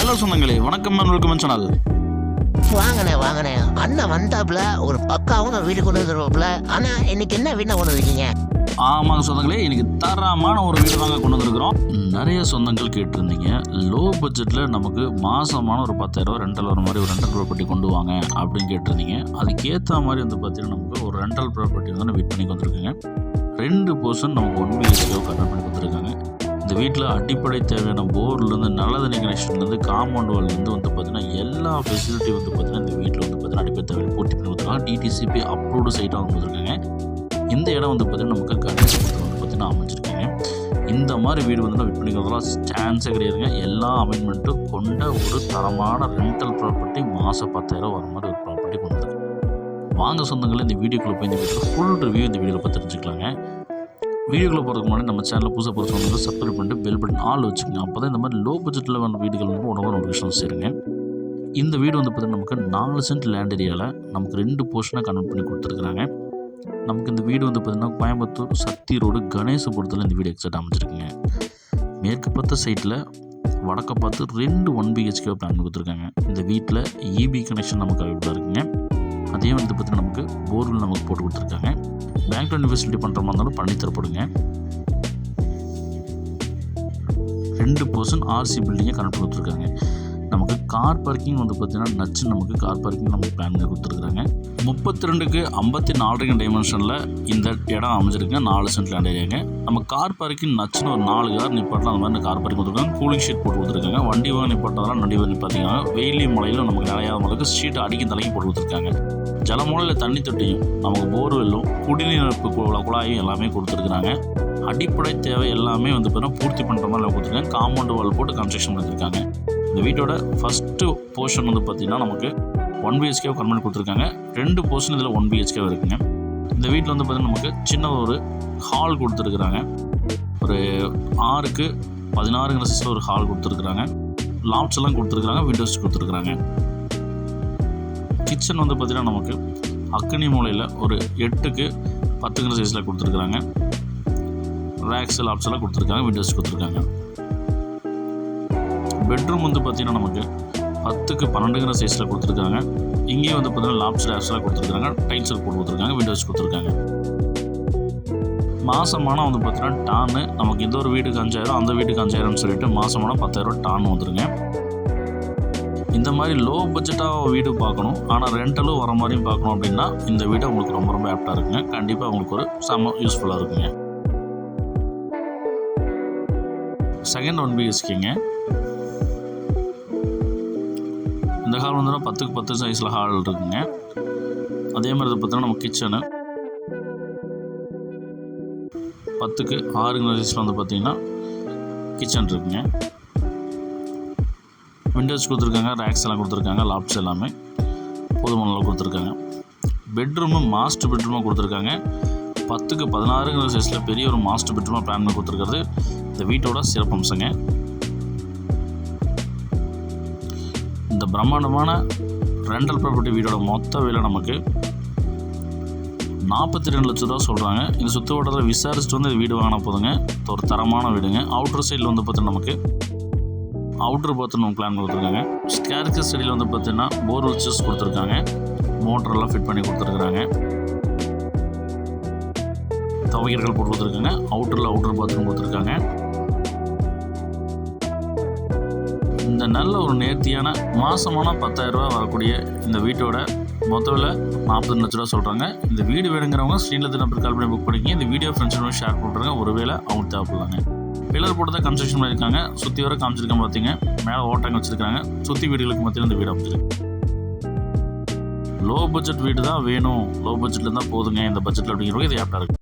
Hello சொந்தங்களே வணக்கம் welcome channel. வாங்கண்ணே வாங்கண்ணே அண்ணன் வந்தாப்புல ஒரு பக்காவும் வீடு கொண்டு வந்துருவாப்புல. ஆனா இன்னைக்கு என்ன வீணா கொண்டு வந்திருக்கீங்க? ஆமாங்க சொந்தங்களே இன்னைக்கு தரமான ஒரு வீடு தாங்க கொண்டு வந்திருக்கிறோம். நிறைய சொந்தங்கள் கேட்டிருந்தீங்க. லோ பட்ஜெட்டில் நமக்கு மாசமான ஒரு பத்தாயிரம் ரூபா ரெண்டல் வர மாதிரி ஒரு ரெண்டல் ப்ராப்பர்ட்டி கொண்டு வாங்க அப்படின்னு கேட்டிருந்தீங்க. அதுக்கேற்ற மாதிரி வந்து பார்த்தீங்கன்னா நமக்கு ஒரு ரெண்டல் ப்ராப்பர்ட்டி வந்து பண்ணி வந்திருக்குங்க ரெண்டு பர்சன்ட் நமக்கு ஒன் பிஹெச்கே கன்வெர்ட் பண்ணி கொடுத்துருக்காங்க. இந்த வீட்டில் அடிப்படை தேவையான போர்லேருந்து நல்ல தண்ணி கனெக்ஷன்லேருந்து காம்பவுண்ட் வால்லேருந்து வந்து பார்த்திங்கன்னா எல்லா ஃபெசிலிட்டி வந்து பார்த்திங்கன்னா இந்த வீட்டில் வந்து பார்த்தீங்கன்னா அடிப்படை தேவையை பூர்த்தி பண்ணி கொடுத்துருக்காங்க. டிடிசிபி அப்ரூவ்டு சைட்டாக வந்து கொடுத்துருக்காங்க. இந்த இடம் வந்து பார்த்தீங்கன்னா நமக்கு கடைசி வந்து பார்த்திங்கன்னா அமைஞ்சிருக்குங்க. இந்த மாதிரி வீடு வந்து வெயிட் பண்ணிக்கிறதுலாம் சான்ஸே கிடையாதுங்க. எல்லா அமெண்ட்மெண்ட்டும் கொண்ட ஒரு தரமான ரெண்டல் ப்ராப்பர்ட்டி மாதம் பத்தாயிரம் வர மாதிரி ஒரு ப்ராப்பர்ட்டி கொண்டு வாங்க சொந்தங்களே இந்த வீடியோக்குள்ளே போய் இந்த வீட்டில் ஃபுல் ரிவ்யூ இந்த வீடியோவில் பார்த்து தெரிஞ்சுக்கலாங்க. வீடியோக்குள்ளே போகிறதுக்கு முன்னாடி நம்ம சேனலில் புதுசாக புதுசாக வந்து சப்ஸ்கிரைப் பண்ணிட்டு பெல் பட்டன் ஆள் வச்சுக்கோங்க. அப்போ தான் இந்த மாதிரி லோ பட்ஜெட்டில் வந்து வீடுகள் வந்து உடனே நோட்டிஃபிகேஷன் சேருங்க. இந்த வீடு வந்து பார்த்தீங்கன்னா நமக்கு நாலு சென்ட் லேண்ட் ஏரியாவில் நமக்கு ரெண்டு போர்ஷனாக கன்வெர்ட் பண்ணி கொடுத்துருக்குறாங்க. நமக்கு இந்த வீடு வந்து பார்த்திங்கன்னா கோயம்புத்தூர் சக்தி ரோடு கணேசபுரத்தில் இந்த வீடு எக்ஸாக்ட் அமைச்சிருக்குங்க மேற்கு பார்த்த சைட்டில் வடக்க பார்த்து ரெண்டு ஒன் பிஹெச்கே பிளான் கொடுத்துருக்காங்க. இந்த வீட்டில் இபி கனெக்ஷன் நமக்கு அவைலபிளாக இருக்குங்க. அதே வந்து பார்த்திங்கன்னா நமக்கு போர்வெல் நமக்கு போட்டு கொடுத்துருக்காங்க. பேங்க் லோன் ஃபெசிலிட்டி பண்ணுற மாதிரி இருந்தாலும் பண்ணி தரப்படுங்க. ரெண்டு பர்சன்ட் ஆர்சி பில்டிங்கை கனெக்ட் கொடுத்துருக்காங்க. கார் பார்க்கிங் வந்து பார்த்தீங்கன்னா நச்சு நமக்கு கார் பார்க்கிங் நமக்கு பிளான் பண்ணி கொடுத்துருக்குறாங்க. முப்பத்தி ரெண்டுக்கு ஐம்பத்தி நாலரைக்கும் டைமென்ஷனில் இந்த இடம் அமைஞ்சிருக்குங்க நாலு சென்ட் லேண்ட் ஏரியாங்க நம்ம கார் பார்க்கிங் நச்சுன்னு ஒரு நாலு கார் நிப்பாட்டலாம் அந்த மாதிரி கார் பார்க்கிங் கொடுத்துருக்காங்க. கூலிங் ஷீட் போட்டு கொடுத்துருக்காங்க. வண்டி வாங்க நிப்பாட்டதெல்லாம் நண்டி வாங்க பார்த்தீங்கன்னா வெயிலையும் மழையிலும் நமக்கு நிறையா அளவுக்கு ஷீட் அடிக்கும் தலைக்கு போட்டு கொடுத்துருக்காங்க. ஜலமூலையில் தண்ணி தொட்டியும் நமக்கு போர்வெல்லும் குடிநீர் குழாயும் எல்லாமே கொடுத்துருக்குறாங்க. அடிப்படை தேவை எல்லாமே வந்து பார்த்தீங்கன்னா பூர்த்தி பண்ணுற மாதிரி கொடுத்துருக்காங்க. காம்பவுண்ட் வால் போட்டு கன்ஸ்ட்ரக்ஷன் பண்ணியிருக்காங்க. இந்த வீட்டோட ஃபஸ்ட்டு போர்ஷன் வந்து பார்த்திங்கன்னா நமக்கு ஒன் பிஹெச்கே கன்வெர்ட் கொடுத்துருக்காங்க. ரெண்டு போர்ஷன் இதில் ஒன் பிஹெச்கே இருக்குங்க. இந்த வீட்டில் வந்து பார்த்திங்கன்னா நமக்கு சின்ன ஒரு ஹால் கொடுத்துருக்குறாங்க. ஒரு ஆறுக்கு பதினாறுங்கிற சிஸ்டில் ஒரு ஹால் கொடுத்துருக்குறாங்க. லாப்ஸ் எல்லாம் கொடுத்துருக்குறாங்க விண்டோஸ் கொடுத்துருக்குறாங்க. கிச்சன் வந்து பார்த்திங்கன்னா நமக்கு அக்கனி மூலையில் ஒரு எட்டுக்கு பத்துங்கிற சைஸில் கொடுத்துருக்குறாங்க. ரேக்ஸ் லாப்ஸ் எல்லாம் கொடுத்துருக்காங்க விண்டோஸ் கொடுத்துருக்காங்க. பெட்ரூம் வந்து பார்த்திங்கன்னா நமக்கு பத்துக்கு பன்னெண்டுங்கிற சைஸில் கொடுத்துருக்காங்க. இங்கேயும் வந்து பார்த்தீங்கன்னா லாப்ஸ் ரேப்ஸ்லாம் கொடுத்துருக்காங்க. டைல்ஸ் போட்டு கொடுத்துருக்காங்க விண்டோஸ் கொடுத்துருக்காங்க. மாதமான வந்து பார்த்தீங்கன்னா டான்னு நமக்கு இந்த ஒரு வீட்டுக்கு அஞ்சாயிரம் அந்த வீட்டுக்கு அஞ்சாயிரம்னு சொல்லிட்டு மாதமான பத்தாயிரம் டான் வந்துருங்க. இந்த மாதிரி லோ பட்ஜெட்டாக வீடு பார்க்கணும். ஆனால் ரெண்டலும் வர மாதிரியும் பார்க்கணும் அப்படின்னா இந்த வீடு உங்களுக்கு ரொம்ப ரொம்ப ஆப்டாக இருக்குங்க. கண்டிப்பாக உங்களுக்கு ஒரு செம்ம யூஸ்ஃபுல்லாக இருக்குங்க. செகண்ட் ஒன் பிஹெச்கேங்க இந்த ஹால் வந்து பத்துக்கு பத்து சைஸில் ஹால் இருக்குங்க. அதே மாதிரி பார்த்தோன்னா நம்ம கிச்சனு பத்துக்கு ஆறுங்கிற சைஸில் வந்து பார்த்தீங்கன்னா கிச்சன் இருக்குங்க. விண்டோஸ் கொடுத்துருக்காங்க ரேக்ஸ் எல்லாம் கொடுத்துருக்காங்க லாப்ஸ் எல்லாமே. போதுமான அளவு கொடுத்துருக்காங்க. பெட்ரூமு மாஸ்டர் பெட்ரூமாக கொடுத்துருக்காங்க. பத்துக்கு பதினாறுங்கிற சைஸில் பெரிய ஒரு மாஸ்டர் பெட்ரூமாக பிளான் பண்ணி கொடுத்துருக்கிறது. இந்த வீட்டோட சிறப்பம்சங்க. இந்த பிரம்மாண்டமான ரெண்டல் ப்ராப்பர்ட்டி வீடோட மொத்த விலை நமக்கு நாற்பத்தி ரெண்டு லட்ச ரூபா சொல்கிறாங்க இந்த சுற்று வட்டத்தில் விசாரிச்சுட்டு வந்து இந்த வீடு வாங்கினா போதுங்க. இது ஒரு தரமான வீடுங்க. அவுட்டர் சைடில் வந்து பார்த்தீங்கன்னா நமக்கு அவுட்டர் பாத்ரூம் நமக்கு பிளான் கொடுத்துருக்காங்க. ஸ்கேர்கர் ஸ்டடியில் வந்து பார்த்தீங்கன்னா போர் வச்சஸ் கொடுத்துருக்காங்க. மோட்டரெல்லாம் ஃபிட் பண்ணி கொடுத்துருக்குறாங்க. துவைக்கர்கள் போட்டு கொடுத்துருக்காங்க. அவுட்டரில் அவுட்டர் பாத்ரூம் கொடுத்துருக்காங்க. இந்த நல்ல ஒரு நேர்த்தியான மாதமான பத்தாயிரரூபா வரக்கூடிய இந்த வீட்டோட மொத்த விலை நாற்பது லட்ச ரூபா சொல்கிறாங்க இந்த வீடு வேணுங்கிறவங்க ஸ்ரீலத்து நம்பர் கால் பண்ணி புக் பண்ணிக்கங்க. இந்த வீடியோ ஃப்ரெண்ட்ஸ் ஷேர் பண்ணுறாங்க ஒருவேளை அவங்க தேவைப்படலாங்க. பில்லர் போட்டு தான் கன்ஸ்ட்ரக்ஷன் பண்ணியிருக்காங்க. சுற்றி வர காமிச்சிருக்காங்க பார்த்தீங்க மேலே ஓட்டாங்க வச்சுருக்காங்க. சுற்றி வீடுகளுக்கு மத்தியில் இந்த வீடு அமைச்சிருக்கு. லோ பட்ஜெட் வீடு தான் வேணும். லோ பட்ஜெட்டில் தான் போதுங்க. இந்த பட்ஜெட்டில் அப்படிங்கிறவங்க இது ஆப்டாக இருக்குது